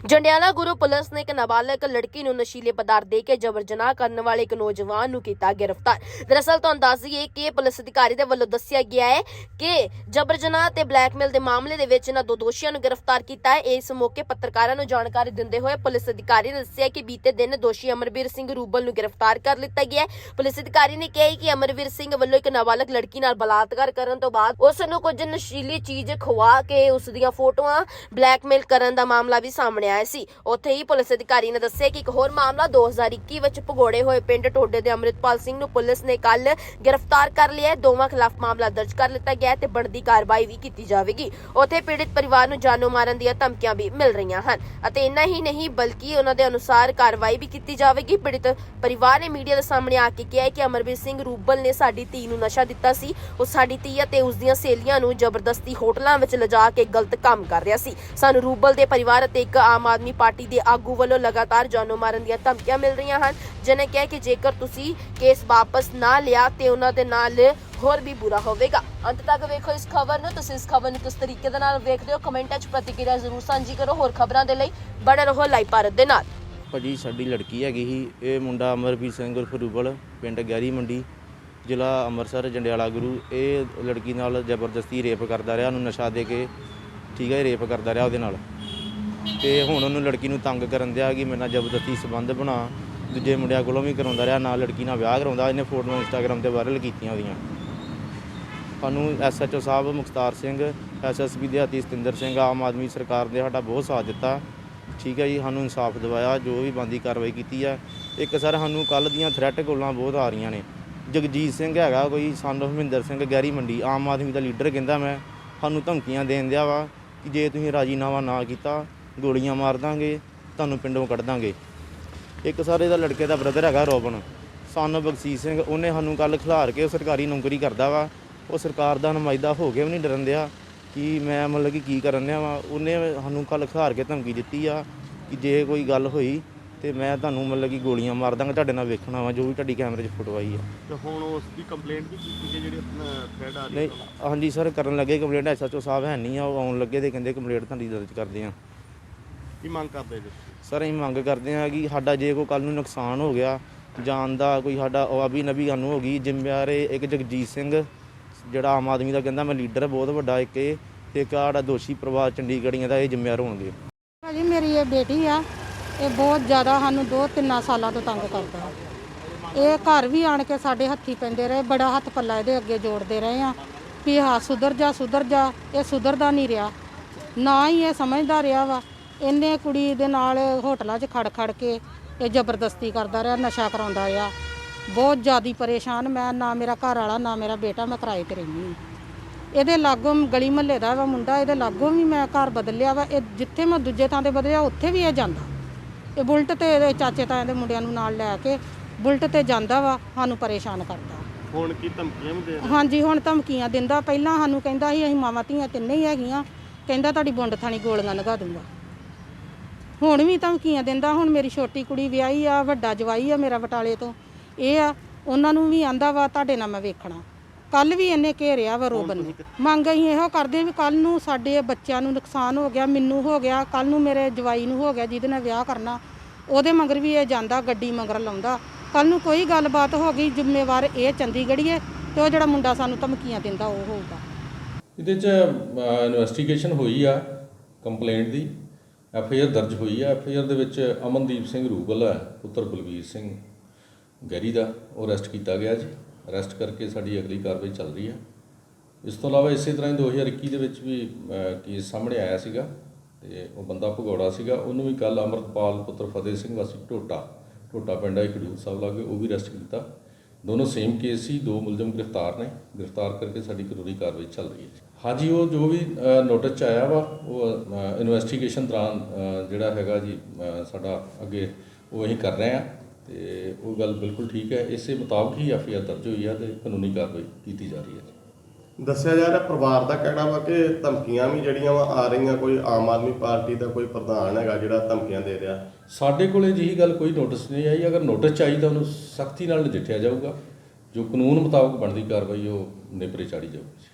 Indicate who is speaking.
Speaker 1: Jandiala Guru police ਨੇ ਇੱਕ ਨਾਬਾਲਗ ਲੜਕੀ ਨੂੰ ਨਸ਼ੀਲੇ ਪਦਾਰਥ ਦੇ ਕੇ ਜਬਰ ਜਨਾਹ ਕਰਨ ਵਾਲੇ ਇੱਕ ਨੌਜਵਾਨ ਨੂੰ ਕੀਤਾ ਗ੍ਰਿਫਤਾਰ। ਦਰਅਸਲ ਤੁਹਾਨੂੰ ਦੱਸ ਦਈਏ ਕਿ ਪੁਲਿਸ ਅਧਿਕਾਰੀ ਦੇ ਵੱਲੋਂ ਦੱਸਿਆ ਗਿਆ ਹੈ ਕਿ ਜਬਰ ਜਨਾਹ ਤੇ ਬਲੈਕਮੇਲ ਦੇ ਮਾਮਲੇ ਦੇ ਵਿੱਚ ਇਹਨਾਂ ਦੋ ਦੋਸ਼ੀਆਂ ਨੂੰ ਗ੍ਰਿਫਤਾਰ ਕੀਤਾ ਹੈ। ਇਸ ਮੌਕੇ ਪੱਤਰਕਾਰਾਂ ਨੂੰ ਜਾਣਕਾਰੀ ਦਿੰਦੇ ਹੋਏ ਪੁਲਿਸ ਅਧਿਕਾਰੀ ਨੇ ਦੱਸਿਆ ਕਿ ਬੀਤੇ ਦਿਨ ਦੋਸ਼ੀ ਅਮਰਵੀਰ ਸਿੰਘ ਰੂਬਲ ਨੂੰ ਗ੍ਰਿਫਤਾਰ ਕਰ ਲਿੱਤਾ ਗਿਆ ਹੈ। ਪੁਲਿਸ ਅਧਿਕਾਰੀ ਨੇ ਕਿਹਾ ਕਿ ਅਮਰਵੀਰ ਸਿੰਘ ਵੱਲੋਂ ਇੱਕ ਨਾਬਾਲਗ ਲੜਕੀ ਨਾਲ ਬਲਾਤਕਾਰ ਕਰਨ ਤੋਂ ਬਾਅਦ ਉਸ ਨੂੰ ਕੁਝ ਨਸ਼ੀਲੀ ਚੀਜ਼ ਖਵਾ ਕੇ ਉਸ ਦੀਆਂ ਫੋਟੋਆਂ ਬਲੈਕਮੇਲ ਕਰਨ ਦਾ ਮਾਮਲਾ ਵੀ ਸਾਹਮਣੇ ਆਇਆ ਸੀ। ਉੱਥੇ ਹੀ ਪੁਲਿਸ ਅਧਿਕਾਰੀ ਨੇ ਦੱਸਿਆ ਕਿ ਇੱਕ ਹੋਰ ਮਾਮਲਾ 2021 ਵਿੱਚ ਭਗੋੜੇ ਹੋਏ ਪਿੰਡ ਟੋਡੇ ਦੇ ਅੰਮ੍ਰਿਤਪਾਲ ਸਿੰਘ ਨੂੰ ਪੁਲਿਸ ਨੇ ਕੱਲ ਗ੍ਰਿਫਤਾਰ ਕਰ ਲਿਆ ਦੋਵਾਂ ਖਿਲਾਫ ਮਾਮਲਾ ਦਰਜ ਕਰ ਲਿੱਤਾ ਗਿਆ ਤੇ ਬਣਦੀ ਕਾਰਵਾਈ ਵੀ ਕੀਤੀ ਜਾਵੇਗੀ। ਉੱਥੇ ਪੀੜਿਤ ਪਰਿਵਾਰ ਨੂੰ ਜਾਨੋਂ ਮਾਰਨ ਦੀਆਂ ਧਮਕੀਆਂ ਵੀ ਮਿਲ ਰਹੀਆਂ ਹਨ ਅਤੇ ਇੰਨਾ ਹੀ ਨਹੀਂ, ਬਲਕਿ ਉਹਨਾਂ ਦੇ ਅਨੁਸਾਰ ਕਾਰਵਾਈ ਵੀ ਕੀਤੀ ਜਾਵੇਗੀ। ਪੀੜਿਤ ਪਰਿਵਾਰ ਨੇ ਮੀਡੀਆ ਦੇ ਸਾਹਮਣੇ ਆ ਕੇ ਕਿਹਾ ਕਿ ਅਮਰਵੀਰ ਸਿੰਘ ਰੂਬਲ ਨੇ ਸਾਡੀ ਧੀ ਨੂੰ ਨਸ਼ਾ ਦਿੱਤਾ ਸੀ। ਉਹ ਸਾਡੀ ਧੀ ਅਤੇ ਉਸ ਦੀਆਂ ਸਹੇਲੀਆਂ ਨੂੰ ਜ਼ਬਰਦਸਤੀ ਹੋਟਲਾਂ ਵਿੱਚ ਲਿਜਾ ਕੇ ਗਲਤ ਕੰਮ ਕਰ ਰਿਹਾ ਸੀ। ਸਾਨੂੰ ਰੂਬਲ ਦੇ ਪਰਿਵਾਰ ਅਤੇ ਇੱਕ ਆਮ ਆਦਮੀ ਪਾਰਟੀ ਦੇ ਆਗੂ ਵੱਲੋਂ ਲਗਾਤਾਰ ਜਾਨੋਂ ਮਾਰਨ ਦੀਆਂ ਧਮਕੀਆਂ ਮਿਲ ਰਹੀਆਂ ਹਨ। ਜਿਨੇ ਕਿਹਾ ਕਿ ਜੇਕਰ ਤੁਸੀਂ ਕੇਸ ਵਾਪਸ ਨਾ ਲਿਆ ਤੇ ਉਹਨਾਂ ਦੇ ਨਾਲ ਹੋਰ ਵੀ ਬੁਰਾ ਹੋਵੇਗਾ। ਅੰਤ ਤੱਕ ਵੇਖੋ ਇਸ ਖਬਰ ਨੂੰ। ਤੁਸੀਂ ਇਸ ਖਬਰ ਨੂੰ ਕਿਸ ਤਰੀਕੇ ਦੇ ਨਾਲ ਵੇਖਦੇ ਹੋ? ਕਮੈਂਟਾਂ 'ਚ ਪ੍ਰਤੀਕਿਰਿਆ ਜ਼ਰੂਰ ਸਾਂਝੀ ਕਰੋ। ਹੋਰ ਖਬਰਾਂ ਦੇ ਲਈ ਬਣੇ ਰਹੋ ਲਾਈਵ ਭਾਰਤ ਦੇ ਨਾਲ।
Speaker 2: ਭਾਜੀ, ਸਾਡੀ ਲੜਕੀ ਹੈਗੀ ਸੀ। ਇਹ ਮੁੰਡਾ ਅਮਰਪ੍ਰੀਤ ਸਿੰਘ ਉਰਫ ਰੂਬਲ ਪਿੰਡ ਗੈਰੀ ਮੰਡੀ, ਜ਼ਿਲ੍ਹਾ ਅੰਮ੍ਰਿਤਸਰ, ਜੰਡਿਆਲਾ ਗੁਰੂ। ਇਹ ਲੜਕੀ ਨਾਲ ਜ਼ਬਰਦਸਤੀ ਰੇਪ ਕਰਦਾ ਰਿਹਾ। ਉਹਨੂੰ ਨਸ਼ਾ ਦੇ ਕੇ, ਠੀਕ ਹੈ, ਰੇਪ ਕਰਦਾ ਰਿਹਾ ਉਹਦੇ ਨਾਲ। ਤੇ ਹੁਣ ਉਹਨੂੰ ਲੜਕੀ ਨੂੰ ਤੰਗ ਕਰਨ ਦਿਆ ਕਿ ਮੇਰੇ ਨਾਲ ਜ਼ਬਰਦਸਤੀ ਸੰਬੰਧ ਬਣਾ। ਦੂਜੇ ਮੁੰਡਿਆਂ ਕੋਲੋਂ ਵੀ ਕਰਾਉਂਦਾ ਰਿਹਾ, ਨਾਲ ਲੜਕੀ ਨਾਲ ਵਿਆਹ ਕਰਾਉਂਦਾ, ਇਹਨੇ ਫੋਟੋਆਂ ਇੰਸਟਾਗ੍ਰਾਮ ਤੇ ਵਾਇਰਲ ਕੀਤੀਆਂ ਉਹਦੀਆਂ ਸਾਨੂੰ ਐਸਐਚਓ ਸਾਹਿਬ, ਮੁਖਤਾਰ ਸਿੰਘ ਐਸਐਸਪੀ ਦੇ ਹਤੀ ਸਤਿੰਦਰ ਸਿੰਘ, ਆਮ ਆਦਮੀ ਸਰਕਾਰ ਨੇ ਸਾਡਾ ਬਹੁਤ ਸਾਥ ਦਿੱਤਾ। ਠੀਕ ਹੈ ਜੀ, ਸਾਨੂੰ ਇਨਸਾਫ ਦਿਵਾਇਆ, ਜੋ ਵੀ ਬੰਦੀ ਕਾਰਵਾਈ ਕੀਤੀ ਆ ਇੱਕ ਸਰ, ਸਾਨੂੰ ਕੱਲ ਦੀਆਂ ਥ੍ਰੈਟ ਕੋਲਾਂ ਬਹੁਤ ਆ ਰਹੀਆਂ ਨੇ। ਜਗਜੀਤ ਸਿੰਘ ਹੈਗਾ ਕੋਈ ਸਾਨੂੰ of ਸਿੰਘ ਗੈਰੀ ਮੰਡੀ, ਆਮ ਆਦਮੀ ਦਾ ਲੀਡਰ ਕਹਿੰਦਾ ਮੈਂ, ਸਾਨੂੰ ਧਮਕੀਆਂ ਦੇਣ ਦਿਆ ਵਾ ਕਿ ਜੇ ਤੁਸੀਂ ਰਾਜੀਨਾਮਾ ਨਾ ਕੀਤਾ ਗੋਲੀਆਂ ਮਾਰ ਦਾਂਗੇ ਤੁਹਾਨੂੰ ਪਿੰਡੋਂ ਕੱਢ ਦਾਂਗੇ। ਇੱਕ ਸਰ ਇਹਦਾ ਲੜਕੇ ਦਾ ਬ੍ਰਦਰ ਹੈਗਾ ਰੋਬਨ। ਸਨ ਬਖਸ਼ੀਸ਼ ਸਿੰਘ ਉਹਨੇ ਸਾਨੂੰ ਕੱਲ ਖਿਲਾਰ ਕੇ ਉਹ ਸਰਕਾਰੀ ਨੌਕਰੀ ਕਰਦਾ ਵਾ। ਉਹ ਸਰਕਾਰ ਦਾ ਨੁਮਾਇੰਦਾ ਹੋ ਕੇ ਵੀ ਨਹੀਂ ਡਰਨ ਦਿਆ ਕਿ ਮੈਂ ਮਤਲਬ ਕਿ ਕੀ ਕਰਨ ਦਿਆ ਵਾ। ਉਹਨੇ ਸਾਨੂੰ ਕੱਲ ਖਿਲਾਰ ਕੇ ਧਮਕੀ ਦਿੱਤੀ ਆ ਕਿ ਜੇ ਕੋਈ ਗੱਲ ਹੋਈ ਤੇ ਮੈਂ ਤੁਹਾਨੂੰ ਮਤਲਬ ਕਿ ਗੋਲੀਆਂ ਮਾਰ ਦਾਂਗਾ ਤੁਹਾਡੇ ਨਾਲ ਵੇਖਣਾ ਵਾ ਜੋ ਵੀ ਤੁਹਾਡੀ ਕੈਮਰੇ 'ਚ ਫੋਟੋ ਆਈ ਆ।
Speaker 3: ਤੇ ਹੁਣ ਉਸ ਦੀ ਕੰਪਲੇਂਟ ਵੀ ਕੀਤੀ ਹੈ ਜਿਹੜੀ ਥ੍ਰੈਡ ਆ ਰਹੀ
Speaker 2: ਨਹੀਂ ਹਾਂਜੀ ਸਰ ਕਰਨ ਲੱਗੇ ਕੰਪਲੇਂਟ ਐਸਐਚਓ ਸਾਹਿਬ ਹੈ ਨਹੀਂ ਆ ਉਹ ਆਉਣ ਲੱਗੇ ਤੇ ਕਹਿੰਦੇ ਕੰਪਲੇਂਟ ਤੁਹਾਡੀ ਦਰਜ ਕਰਦੇ ਆ
Speaker 3: ਕੀ ਮੰਗ ਕਰਦੇ ਜੀ?
Speaker 2: ਸਰ ਅਸੀਂ ਮੰਗ ਕਰਦੇ ਹਾਂ ਕਿ ਸਾਡਾ ਜੇ ਕੋਈ ਕੱਲ ਨੂੰ ਨੁਕਸਾਨ ਹੋ ਗਿਆ ਜਾਨ ਦਾ ਕੋਈ ਸਾਡਾ ਅਵਾਬੀ ਨਬੀ ਸਾਨੂੰ ਹੋ ਗਈ ਜ਼ਿੰਮੇਵਾਰ ਇਹ ਇੱਕ ਜਗਜੀਤ ਸਿੰਘ ਜਿਹੜਾ ਆਮ ਆਦਮੀ ਦਾ ਕਹਿੰਦਾ ਮੈਂ ਲੀਡਰ ਬਹੁਤ ਵੱਡਾ ਇੱਕ ਇਹ ਤੇ ਇੱਕ ਦੋਸ਼ੀ ਪਰਿਵਾਰ ਚੰਡੀਗੜ੍ਹੀਆਂ ਦਾ ਇਹ ਜ਼ਿੰਮੇਵਾਰ ਹੋਣਗੇ।
Speaker 4: ਭਾਜੀ ਮੇਰੀ ਇਹ ਬੇਟੀ ਆ ਇਹ ਬਹੁਤ ਜ਼ਿਆਦਾ ਸਾਨੂੰ ਦੋ ਤਿੰਨਾਂ ਸਾਲਾਂ ਤੋਂ ਤੰਗ ਕਰਦਾ। ਇਹ ਘਰ ਵੀ ਆਣ ਕੇ ਸਾਡੇ ਹੱਥੀ ਪੈਂਦੇ ਰਹੇ ਬੜਾ ਹੱਥ ਪੱਲਾ ਇਹਦੇ ਅੱਗੇ ਜੋੜਦੇ ਰਹੇ ਆ ਵੀ ਹਾਂ ਸੁਧਰ ਜਾ ਸੁਧਰ ਜਾ ਇਹ ਸੁਧਰਦਾ ਨਹੀਂ ਰਿਹਾ। ਨਾ ਹੀ ਇਹ ਸਮਝਦਾ ਰਿਹਾ ਵਾ। ਇਹਨੇ ਕੁੜੀ ਦੇ ਨਾਲ ਹੋਟਲਾਂ 'ਚ ਖੜ ਖੜ ਕੇ ਇਹ ਜ਼ਬਰਦਸਤੀ ਕਰਦਾ ਰਿਹਾ ਨਸ਼ਾ ਕਰਾਉਂਦਾ ਰਿਹਾ। ਬਹੁਤ ਜ਼ਿਆਦੀ ਪਰੇਸ਼ਾਨ ਮੈਂ ਨਾ ਮੇਰਾ ਘਰ ਵਾਲਾ ਨਾ ਮੇਰਾ ਬੇਟਾ ਮੈਂ ਕਿਰਾਏ ਤੇ ਰਹਿੰਦੀ ਹਾਂ। ਇਹਦੇ ਲਾਗੋਂ ਗਲੀ ਮਹੱਲੇ ਦਾ ਵਾ ਮੁੰਡਾ ਇਹਦੇ ਲਾਗੋਂ ਵੀ ਮੈਂ ਘਰ ਬਦਲਿਆ ਵਾ। ਇਹ ਜਿੱਥੇ ਮੈਂ ਦੂਜੇ ਥਾਂ ਤੇ ਬਦਲਿਆ ਉੱਥੇ ਵੀ ਇਹ ਜਾਂਦਾ। ਇਹ ਬੁਲਟ ਤੇ ਇਹਦੇ ਚਾਚੇ ਤਾਇਆਂ ਦੇ ਮੁੰਡਿਆਂ ਨੂੰ ਨਾਲ ਲੈ ਕੇ ਬੁਲਟ ਤੇ ਜਾਂਦਾ ਵਾ ਸਾਨੂੰ ਪਰੇਸ਼ਾਨ ਕਰਦਾ।
Speaker 3: ਹੁਣ ਕੀ ਧਮਕੀਆਂ ਵੀ ਦੇ ਰਹੇ?
Speaker 4: ਹਾਂਜੀ ਹੁਣ ਧਮਕੀਆਂ ਦਿੰਦਾ। ਪਹਿਲਾਂ ਸਾਨੂੰ ਕਹਿੰਦਾ ਸੀ ਅਸੀਂ ਮਾਵਾਂ ਧੀਆਂ ਤਿੰਨੇ ਹੀ ਹੈਗੀਆਂ। ਕਹਿੰਦਾ ਤੁਹਾਡੀ ਬੁੰਡ ਥਾਣੀ ਗੋਲੀਆਂ ਲਗਾ ਦੂੰਗਾ। ਹੁਣ ਵੀ ਧਮਕੀਆਂ ਦਿੰਦਾ, ਹੁਣ ਮੇਰੀ ਛੋਟੀ ਕੁੜੀ ਵਿਆਹੀ ਆ, ਵੱਡਾ ਜਵਾਈ ਆ ਮੇਰਾ ਬਟਾਲੇ ਤੋਂ। ਇਹ ਆ, ਉਹਨਾਂ ਨੂੰ ਵੀ ਆਂਦਾ ਵਾ, ਤੁਹਾਡੇ ਨਾਲ ਮੈਂ ਵੇਖਣਾ। ਕੱਲ ਵੀ ਇਹਨੇ ਘੇਰਿਆ ਵਾ ਰੋਬਨ ਨੇ। ਮੰਗ ਅਸੀਂ ਇਹੋ ਕਰਦੇ ਹਾਂ ਵੀ ਕੱਲ ਨੂੰ ਸਾਡੇ ਬੱਚਿਆਂ ਨੂੰ ਨੁਕਸਾਨ ਹੋ ਗਿਆ, ਮੈਨੂੰ ਹੋ ਗਿਆ, ਕੱਲ ਨੂੰ ਮੇਰੇ ਜਵਾਈ ਨੂੰ ਹੋ ਗਿਆ ਜਿਹਦੇ ਨਾਲ ਵਿਆਹ ਕਰਨਾ, ਉਹਦੇ ਮਗਰ ਵੀ ਇਹ ਜਾਂਦਾ, ਗੱਡੀ ਮਗਰ ਲਾਉਂਦਾ। ਕੱਲ ਨੂੰ ਕੋਈ ਗੱਲਬਾਤ ਹੋ ਗਈ, ਜ਼ਿੰਮੇਵਾਰ ਇਹ ਚੰਡੀਗੜ੍ਹੀਏ ਤੇ ਉਹ ਜਿਹੜਾ ਮੁੰਡਾ ਸਾਨੂੰ ਧਮਕੀਆਂ ਦਿੰਦਾ, ਉਹ ਹੋਊਗਾ।
Speaker 5: ਇਹਦੇ ਚ ਇਨਵੈਸਟੀਗੇਸ਼ਨ ਹੋਈ ਆ ਕੰਪਲੇਂਟ ਦੀ। ਐਫ ਆਈ ਆਰ ਦਰਜ ਹੋਈ ਹੈ। ਐਫ ਆਈ ਆਰ ਦੇ ਵਿੱਚ ਅਮਨਦੀਪ ਸਿੰਘ ਰੂਬਲ ਹੈ, ਪੁੱਤਰ ਬਲਵੀਰ ਸਿੰਘ ਗੈਰੀ ਦਾ, ਉਹ ਅਰੈਸਟ ਕੀਤਾ ਗਿਆ ਜੀ। ਅਰੈਸਟ ਕਰਕੇ ਸਾਡੀ ਅਗਲੀ ਕਾਰਵਾਈ ਚੱਲ ਰਹੀ ਹੈ। ਇਸ ਤੋਂ ਇਲਾਵਾ ਇਸੇ ਤਰ੍ਹਾਂ ਹੀ 2021 ਦੇ ਵਿੱਚ ਵੀ ਕੇਸ ਸਾਹਮਣੇ ਆਇਆ ਸੀਗਾ ਤੇ ਉਹ ਬੰਦਾ ਭਗੌੜਾ ਸੀਗਾ। ਉਹਨੂੰ ਵੀ ਕੱਲ ਅਮਰਤਪਾਲ ਪੁੱਤਰ ਫਤਿਹ ਸਿੰਘ ਵਾਸੀ ਟੋਟਾ ਟੋਟਾ ਪਿੰਡ ਹੈ ਖਡੂਰ ਸਾਹਿਬ ਲਾਗੇ, ਉਹ ਵੀ ਅਰੈਸਟ ਕੀਤਾ। ਦੋਨੋਂ ਸੇਮ ਕੇਸ ਸੀ, ਦੋ ਮੁਲਜ਼ਮ ਗ੍ਰਿਫਤਾਰ ਨੇ। ਗ੍ਰਿਫਤਾਰ ਕਰਕੇ ਸਾਡੀ ਕਾਨੂੰਨੀ ਕਾਰਵਾਈ ਚੱਲ ਰਹੀ ਹੈ ਹਾਂਜੀ ਉਹ ਜੋ ਵੀ ਨੋਟਿਸ ਚ ਆਇਆ ਵਾ ਉਹ ਇਨਵੈਸਟੀਗੇਸ਼ਨ ਦੌਰਾਨ ਜਿਹੜਾ ਹੈਗਾ ਜੀ ਸਾਡਾ ਅੱਗੇ ਉਹ ਅਸੀਂ ਕਰ ਰਹੇ ਆ ਤੇ ਉਹ ਗੱਲ ਬਿਲਕੁਲ ਠੀਕ ਹੈ। ਇਸੇ ਮੁਤਾਬਕ ਹੀ ਐਫ ਆਈ ਆਰ ਦਰਜ ਹੋਈ ਹੈ ਤੇ ਕਾਨੂੰਨੀ ਕਾਰਵਾਈ ਕੀਤੀ ਜਾ ਰਹੀ ਹੈ
Speaker 3: ਦੱਸਿਆ ਜਾ ਰਿਹਾ ਪਰਿਵਾਰ ਦਾ ਕਹਿਣਾ ਵਾ ਕਿ ਧਮਕੀਆਂ ਵੀ ਜਿਹੜੀਆਂ ਵਾ ਆ ਰਹੀਆਂ ਕੋਈ ਆਮ ਆਦਮੀ ਪਾਰਟੀ ਦਾ ਕੋਈ ਪ੍ਰਧਾਨ ਹੈਗਾ ਜਿਹੜਾ ਧਮਕੀਆਂ ਦੇ ਰਿਹਾ।
Speaker 5: ਸਾਡੇ ਕੋਲੇ ਜਿਹੀ ਗੱਲ ਕੋਈ ਨੋਟਿਸ ਨਹੀਂ ਆਈ। ਅਗਰ ਨੋਟਿਸ ਚਾਹੀਦਾ ਤਾਂ ਉਹਨੂੰ ਸਖਤੀ ਨਾਲ ਨਜਿੱਠਿਆ ਜਾਊਗਾ। ਜੋ ਕਾਨੂੰਨ ਮੁਤਾਬਕ ਬਣਦੀ ਕਾਰਵਾਈ ਉਹ ਨੇਪਰੇ ਚਾੜੀ ਜਾਊਗੀ।